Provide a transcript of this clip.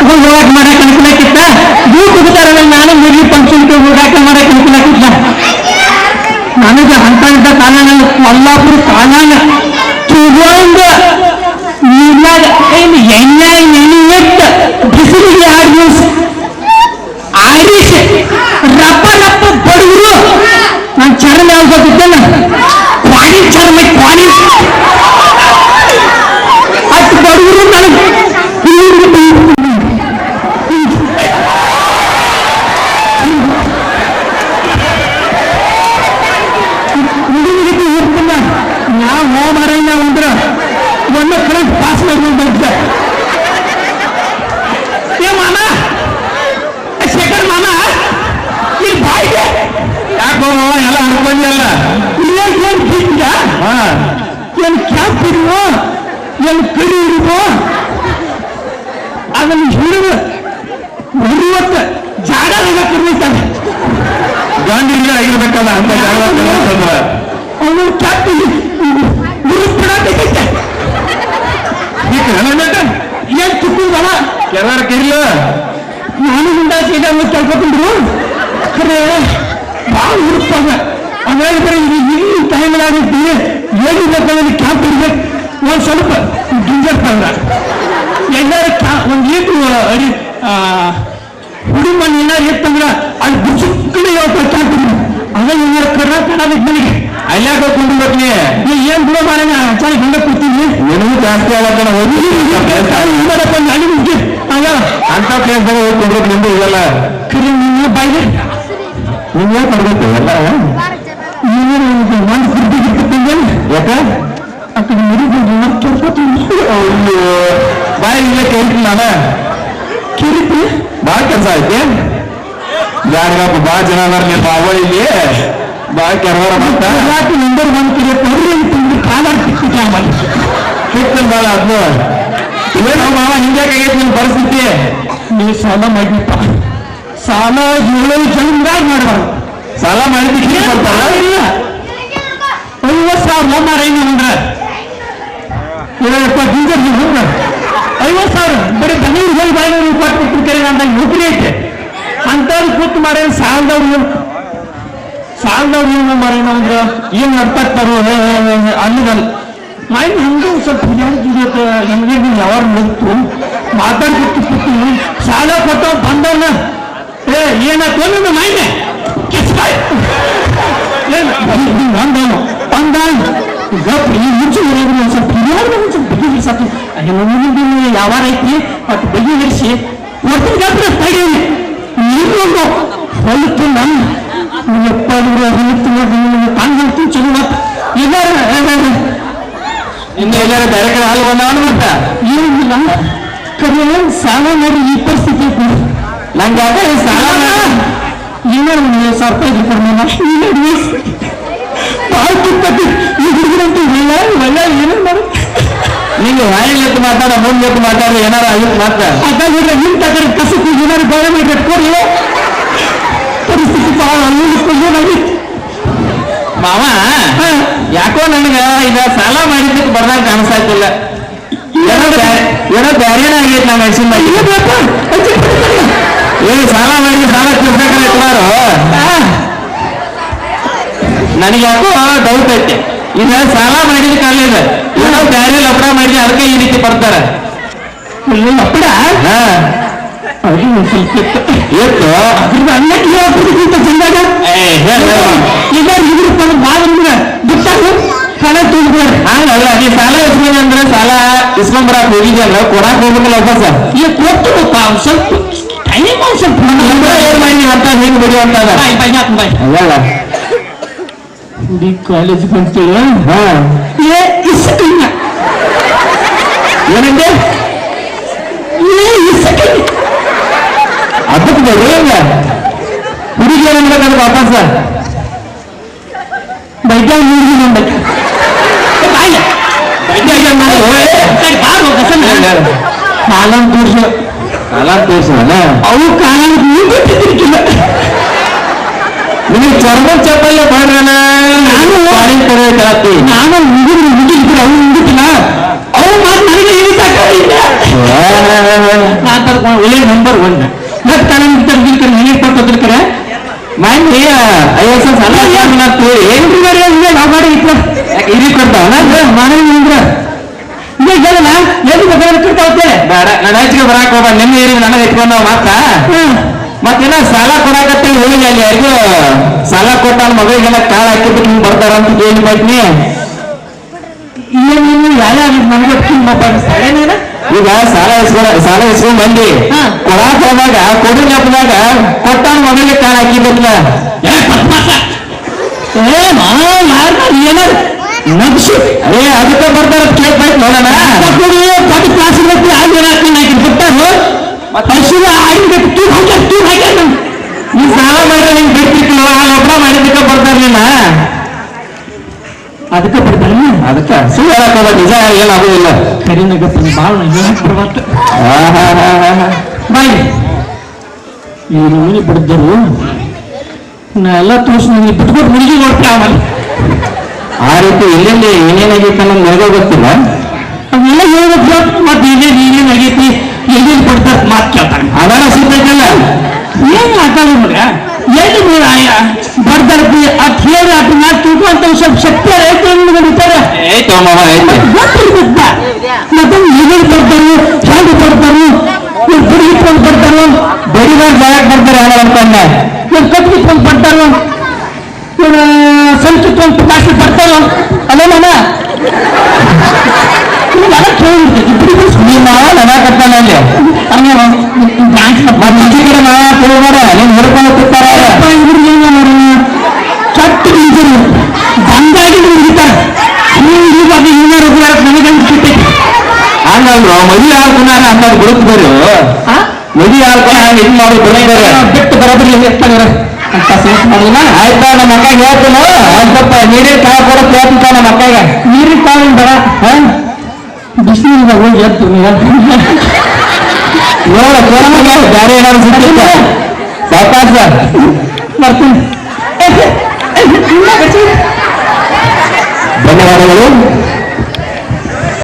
ಹೋಗಾಟ ಮಾಡಕ್ ಅನುಕೂಲಕ್ಕಿತ್ತ ನೀವು ಕುಗ್ತಾರಲ್ಲ ನಾನು ಮುಗಿ ಫಂಕ್ಷನ್ ಹೋಗಾಟ ಮಾಡಕ್ ಅನುಕೂಲಕ್ಕಿತ್ತ ನನಗೆ ಅಂತ ಇದ್ದ ಕಾರಣ ಕೊಲ್ಲಾಪುರ ಕಾರಣ ಚುಗೊಂಡ ಫ್ರೆಂಡ್ ಒಂದು ಕಡೆ ಪಾಸ್ ಮಾಡ್ಕೊಂಡು ಏ ಮಾಮ ಶೇಖರ್ ಮಾಮ ಈ ಬಾಯಿಗೆ ಯಾಕೋ ಎಲ್ಲ ಅನ್ಕೊಂಡಲ್ಲ ಏನ್ ಏನ್ ಏನ್ ಕ್ಯಾಪ್ ಇರುವೋ ಏನ್ ಕಡಿ ಇರುವೋ ಅದನ್ನು ಹಿಡಿದು ಉರಿವತ್ತ ಜಾಗ ಕರ್ಮಿಸ್ತಾನೆ ಗಂಡ ಇಲ್ಲ ಆಗಿರ್ಬೇಕಲ್ಲ ಅಂತ ಜಾಗ ಅವನು ಕ್ಯಾಪ್ ಉರಿಸ್ಬಿಡತ್ತೆ ಈ ಕನ್ನಡ ಏನ್ ತುಟ್ಟಿದಲ್ಲ ಕೆರಾರ ಕಿರ್ಲ ನಾನು ಮುಂದ ಸೀದಾ ಕೇಳ್ಕೊತಿದ್ರು ಖರೆ ಭಾಳ ಹುಡುಕ್ತಾಗ ಹಾಗಾದ್ರೆ ಇದು ಇಲ್ಲಿ ಟೈಮ್ಲಾಗಿದ್ದು ಏನಿರ್ಬೇಕಂದ್ರೆ ಕ್ಯಾಂಪ್ ಇರ್ಬೇಕು ಒಂದು ಸ್ವಲ್ಪ ಗಿಂಜರ್ ತಂದ ಎಲ್ಲಾರು ಕ್ಯಾ ಒಂದು ಈಟು ಅಡಿ ಹುಡಿ ಮಣ್ಣು ಏನಾರು ಇತ್ತಂದ್ರೆ ಅಲ್ಲಿ ಬುಚ್ಚುಕ್ಕಡೆ ಯಾವ ಕ್ಯಾಂಪ್ ಇರ್ಬೇಕು ಅದ ಏನಾರು ಕರ್ನಾಟಕ ನನಗೆ ಅಲ್ಯಾಕ ಕುಂಡ್ಬೇಕು ನೀ ನೀ ಏನ್ ಬಿಡೋ ಮಾರಣ ಚೆನ್ನಾಗಿ ಹಂಗ ಕೂತೀನಿ ನಿನಗೂ ಜಾಸ್ತಿ ಆಗತ್ತಣ ಹೋಗಿ ಇನ್ನೂರಪ್ಪ ನಾಡಿ ಇಲ್ಲ. ಅಂತ ಪ್ಲೇಸ್ದಾಗ ಹೋಗಿ ಕೊಡ್ಬೇಕು ನಿಮ್ದು ಇವೆಲ್ಲ ಕರಿ ನೀನು ಬಾಯಿ ಯಾಕ ಕೊಡ್ಬೇಕು ಎಲ್ಲ? ನೀವೇನು ಒಂದು ಸುದ್ದಿ ಗಿಟ್ಟಿದ್ದೇನೆ ಯಾಕೆ? ಅಕ್ಕಿ ಮುರಿದು ಕೆರ್ಕೋತೀನಿ ಬಾಯಿ ಇಲ್ಲ ಕೇಳ್ತೀನಿ ನಾನು. ಕಿರಿತಿ ಭಾಳ ಕೆಲಸ ಐತೆ? ಯಾರಿಗಪ್ಪ ಭಾಳ ಜನ ಅದಾರ ಅವ ಇಲ್ಲಿ ಭಾಳ ಕೆರವರ ಮಾಡ್ತಾ ನಂಬರ್ ಬಂದು ಕಿರಿಯ ಕೊಡ್ರಿ ಅಂತ ಕಾಲ ಸಿಕ್ಕಿಲ್ಲ ಸಿಕ್ಕಿಲ್ಲ ಅದನ್ನ ಏನು ಮಾವ ಹಿಂಗ್ಯಾಕಾಗೈತಿ ನಿನ್ ಪರಿಸ್ಥಿತಿ? ನೀ ಸಾಲ ಮಾಡಿಪ್ಪ ಸಾಲ ಏಳು ಮಾಡಬಾರ್ದು. ಸಾಲ ಬರ್ತಾರ ಇಲ್ಲ? ಐವತ್ತು ಸಾವಿರ ಏನು ಅಂದ್ರೆ. ಏಳಪ್ಪ ಬೀಜರ್ ಹೋಗ ಐವತ್ತು ಸಾವಿರ ಬರೀ ಬೆಂಗಳೂರು ಹೋಗಿ ನೌಕರಿ ಐತೆ. ಅಂಥವ್ರು ಕೂತು ಮಾರ ಸಾಲದವ್ರು ಸಾಲದವ್ರು ಏನು ಮಾರೇನ ಅಂದ್ರೆ ಏನು ನಡ್ತಾರೋ ಅನ್ನಗಲ್ಲ ಮೈನ್ ಹಂಗೆ ಸ್ವಲ್ಪ ಹಿಡಿಯೋದು ನಮಗೆ ಯಾವಾಗ ಮುಗ್ತು ಮಾತಾಡ್ಬಿಟ್ಟು ಕೂತು ಸಾಲ ಕೊಟ್ಟ ಬಂದವನ ಏ ಏನಾಯ್ತು ನಿಮ್ಮ ಮೈನೆ ಕಿಸ್ಕಾಯ್ ಏನು ಬಂದವನು ಬಂದ ಗಪ್ ಈ ಮುಂಚೆ ಒಂದ್ ಸ್ವಲ್ಪ ಹಿರಿಯಾದ್ರು ಒಂದ್ ಸ್ವಲ್ಪ ಬಗೆಹರಿಸತ್ತು ಮುಂದಿನ ಯಾವಾರ ಐತಿ ಮತ್ತು ಬಗೆಹರಿಸಿ ಕೊಡ್ತೀನಿ ಗಪ್ರ ತಡೀನಿ ನೀರೊಂದು ಹೊಲಿತು ನನ್ನ ಎಪ್ಪ ಹೊಲಿತು ತಂದು ಚಲೋ ಇದಾರ ಇನ್ನು ಎಲ್ಲಾರ ಬೇರೆ ಕಡೆ ಹಾಲು ಬಂದವನು ಮತ್ತ ಏನಿಲ್ಲ ಕರೆ ಸಾಲ ನೋಡಿ ಈ ಪರಿಸ್ಥಿತಿ ಐತಿ. ನಂಗೆ ಯಾಕೆ ಈ ಸಾಲ ಮಾಡಿ- ಏನೋ ಒಂದು ಸಾವಿರ ರೂಪಾಯಿ ಇದ್ರೆ ಕೊಡ್ಮೇನ ಇಲ್ಲ ಅಡ್ವೈಸ್ ಭಾಳ ಕಿತ್ತತಿ ಈ ಹುಡುಗರಂತೂ ಇಲ್ಲ ಇಲ್ಲ ಏನೋ ಮಾಡ ನಿಂಗೆ ವಾಯಿಲ್ ಎತ್ತು ಮಾತಾಡ ಮುಂದೆ ಎತ್ತು ಮಾತಾಡ ಏನಾರ ಆಗಿತ್ತು ಮತ್ತ ಅದಾಗಿದ್ರೆ ನಿಮ್ ತಗರ ಕಸಕ್ಕೆ ಏನಾರು ಬೇರೆ ಮಾಡಿ ಕಟ್ಕೊಡಿ ಪರಿಸ್ಥಿತಿ ಭಾಳ ಅಲ್ಲಿಕೊಂಡು ಏನಾಗಿತ್ತು ಮಾವ. ಯಾಕೋ ನನಗ ಈಗ ಸಾಲ ಮಾಡಿದ್ದಕ್ಕೆ ಬರ್ದಾಗ ಕಾಣಿಸ್ತಿಲ್ಲ ಏನೋ ಬ್ಯಾ- ಏನೋ ಬ್ಯಾರೇನ ಆಗೈತೆ ನಾನು ಅನ್ಸಿನ ಏ ಸಾಲ ಮಾಡಿ ಸಾಲ ಕೊಡ್ಬೇಕಲ್ಲ ನನಗ್ಯಾಕೋ ನನಗೆ ಯಾಕೋ ಡೌಟ್ ಐತೆ. ಈಗ ಸಾಲ ಮಾಡಿದ ಕಾಲ ಇದೆ. ಏನೋ ಬ್ಯಾರೆ ಲಪಡ ಮಾಡಿ ಅದಕ್ಕೆ ಈ ರೀತಿ ಬರ್ತಾರೆ. ಇಲ್ಲ ಎಷ್ಟು ಅದ್ರದ್ದು ಅನ್ನಕ್ಕೆ ಹೇಳ್ಬಿಟ್ಟಿದ್ದಂತ ಚಂದಾಗ. ಈಗ ಇದ್ರ ತನ್ನ ಬಾಳ ನಿಮ್ಗೆ ಬಿಟ್ಟಾಗ ಕಳೆ ತುಂಬಿದ್ದಾರೆ ಹಂಗಲ್ಲ ನೀ ಸಾಲ ಇಸ್ಕೊಂಡಿ ಅಂದ್ರೆ ಸಾಲ ಇಸ್ಕೊಂಬರಕ್ ಹೋಗಿದ್ಯಲ್ಲ ಕೊಡಾಕ್ ಹೋಗ್ಬೇಕಲ್ಲ ವಾಪಸ್? ಈಗ ಕೊಟ್ಟು ಒಂದ್ ಸ್ವಲ್ಪ ಟೈಮ್ ಒಂದ್ ಸ್ವಲ್ಪ ಅಂದ್ರೆ ಏನ್ ಮಾಡಿ ಅಂತ ಹೆಂಗ್ ಬಿಡಿ ಅಂತ. ಬಾಯ್ ಬಾಯ್ ಹಾಕ್ ಬಾಯ್. ಹಂಗಲ್ಲ ಕಾಲೇಜ್ ಬಂತೇಳ ಹಾ. ಕಾಲಂ ತೋರ್ಸು ಸಾಲ ತೋರ್ಸಲ್ಲ ಅವು ಕಾಲಂ ಗೊತ್ತಿದ್ದಿರ್ಕಿಲ್ಲ ನಿಮಗೆ ಚರ್ಮ ಚಪ್ಪಲ್ಲ ಮಾಡ್ರಣ ನಾನು- ಪಾಣಿ ಕರೆ ಕಳತಿ ನಾನು ಮುಗಿದ್ರು ಮುಗಿದ್ರು ಮುಗಿತಿಲ್ಲ ಅವ್ರು ಮಾತು ನನಗೆ ನಾ ತರ್ಕೊಂಡು ನಂಬರ್ ಒನ್ ಮತ್ತೆ ಕಾನೂನು ತರ್ದಿರ್ತಾರೆ ನೀನೇ ಕೊಟ್ಟಿರ್ತಾರೆ ಮಂದಿ ಐವತ್ತು ಸಾವಿರ ಸಾಲ ಮಾಡ್ತು ಏನ್ರಿ ಮಾರ್ರೆ, ಮಾಡಿ ಇರಿ ಕೊಡ್ತಾವನ ಅಲ್ಲ, ನನ್ನ ಹೆಚ್ಚಿಗೆ ಬರಾಕ್ ಹೋಗ ನಿನ್ನೆ ಇರಿ ನನಗೆ ಇಟ್ಕೊಂಡು ಹ್ಮ್. ಮತ್ತೇನ ಸಾಲ ಕೊಡಾಕತ್ತಿ ಹೋಗಿ ಅಲ್ಲಿ ಯಾರಿಗೂ ಸಾಲ ಕೊಟ್ಟ ಮಗಳಿಗೆಲ್ಲ ಕಾಳು ಹಾಕಿಬಿಟ್ಟು ಹಿಂಗ್ ಬರ್ತಾರ ಅಂತ ಕೇಳಿ ಬೈತ್ನಿ ಯಾರ್ಯಾರು ನನಗೆ ಸರಿನೇನ? ಈಗ ಸಾಲ ಇಸ್ಕೊಂಡ ಸಾಲ ಇಸ್ಕೊಂಡ್ ಬಂದಿ. ಕೊಡಾಕ್ ಹೋದಾಗ ಕೊಡು ನೆಪದಾಗ ಕೊಟ್ಟಾನ ಮಗಳಿಗೆ ಕಾಳು ಹಾಕಿಬಿಟ್ಲ ಏನಾರು? ನಗ್ಸು. ಅದೇ ಅದಕ್ಕೆ ಬರ್ತಾರ ಕೇಳ್ಬೇಕು ಬೈತ್ ನೋಡೋಣ. ಪಟ್ಟು ಕ್ಲಾಸ್ ಇರ್ಬೇಕು, ಯಾರು ಏನಾದ್ರು ಹಾಕಿ ಕೊಟ್ಟಾರು. ಹಸಿರು ಆಗಿರ್ಬೇಕು, ತೂಗ್ ಹಾಕ್ಯಾರ, ತೂಗ್ ಹಾಕ್ಯಾರ. ನೀ ಸಾಲ ಮಾಡಿದ್ರೆ ಹಿಂಗ್ ಬಿಡ್ತಿರ್ತೀವ ಆ ಒಬ್ಬ ಮಾಡಿದ್ದಕ್ಕೆ ಬರ್ತಾರ ನೀನ. ಅದಕ್ಕೆ ಬರ್ತಾನೆ ಅದಕ್ಕೆ? ಸುಳ್ಳು ಹೇಳಕ್ ನಿಜ ಏನಾಗುದಿಲ್ಲ ಕರಿನಗತ್ತನ ಬಾಳ ಹೇಳಕ್ ಬರ್ಬಾರ್ದು ಬಾಯ್. ಈ ಮನೆ ಬಿಡ್ದರು. ನಾ ಎಲ್ಲ ತೋರಿಸ್ ನಿಮಗೆ ಬಿಟ್ಬಿಟ್ಟು ಮುಳುಗಿ ನೋಡ್ತೀವಿ ಆಮೇಲೆ. ಆ ರೀತಿ ಎಲ್ಲೆಲ್ಲಿ ಏನೇನಾಗೈತೆ ಅನ್ನೋದು ನನಗೆ ಗೊತ್ತಿಲ್ಲ. ಅವೆಲ್ಲ ಹೇಳ್ಬೇಕು ಮತ್ತೆ ಏನೇನು ಏನೇನು ಆಗೈತಿ ಏನೇನು ಕೊಡ್ತಾರೆ ಮಾತು ಕೇಳ್ತಾರೆ ಅದರ ಸಿಗ್ತೈತಲ್ಲ ಏನು ಮಾತಾಡೋ ಮಗ ಎಲ್ಲಿ ನೀವು ಆಯ? ಬರ್ದರ್ತಿ ಅಟ್ ಹೇಳಿ ಅಟ್ ಮಾತು ತಿಳ್ಕೊಂತ ಸ್ವಲ್ಪ ಶಕ್ತಿ ಐತೆ ನಿಮ್ಗೆ ಬಿಡ್ತಾರೆ ಐತೋ ಮಾವ ಐತೆ. ಗೊತ್ತಿರ್ಬೇಕ ಮತ್ತೆ ಈಗೇನು ಬರ್ತಾರೆ ಹೇಗೆ ಬರ್ತಾರೆ ಇವ್ರು ಬುಡಿ ಇಟ್ಕೊಂಡು ಬರ್ತಾರೋ? ಬಡಿಗಾರ ಜಾಗಕ್ಕೆ ಬರ್ತಾರೆ? ಅನ್ಕೊಂಡೆ? ಇವ್ರು ಕಟ್ಟಿ ಇಟ್ಕೊಂಡು ಬರ್ತಾರೋ? ಇವ್ರು ಸಂಚು ಇಟ್ಕೊಂಡು ಕಾಸು ಬರ್ತಾರೋ ಅಲ್ಲ ಮಾಮ ಇವೆಲ್ಲ ಕೇಳಿರ್ತೀವಿ ಇಬ್ಬರಿಗೂ ನೀ ಮಾವ ನನಕತ್ತಾನ ಅಲ್ಲಿ ಮತ್ತೆ ಈಚೆ ಕಡೆ ಮಾವ ತಿಳ್ಬೇಡ ನೀನ್ ಹಿಡ್ಕೊಂಡು ತಿಂತಾರ ಚಟ್ಟ ನಿಂತರು ಬಂದಾಗಿ ನಿಂತಾರ ಇವಾಗ ಇನ್ನೂರು ರೂಪಾಯಿ ನನಗೆ ಅನ್ಸುತ್ತೆ ಹಂಗಲ್ರು ಮದುವೆ ಆಡ್ಕೊಂಡಾರ ಅನ್ನೋದು ಬಿಡುತ್ತಿದ್ದಾರೆ ಮದುವೆ ಆಡ್ಕೊಂಡ ಇದು ಮಾಡೋದು ಬಿಡುತ್ತಾರೆ ಬಿಟ್ಟು ಬರೋದ್ರಿ ಇರ್ತಾನೆ ಅಂತ ಮಾಡಿಲ್ಲ ಆಯ್ತಾ ನಮ್ಮ ಅಕ್ಕಗೆ ಹೇಳ್ತೀನಿ ಸ್ವಲ್ಪ ನೀರಿನ ಕಾಳು ಕೊಡಕ್ ಹೇಳ್ತೀನಿ ನಮ್ಮ ಅಕ್ಕಗೆ ನೀರಿನ ಕಾಲಿನ ಬರ ಬಿಸಿಲಿಂದ ಹೋಗಿ ಕೋರಮಗೆ ಬೇರೆ ಏನಾದ್ರು ಸಿಕ್ಕಿಲ್ಲ ಸಾಕಾಶ ಬರ್ತೀನಿ ಧನ್ಯವಾದಗಳು.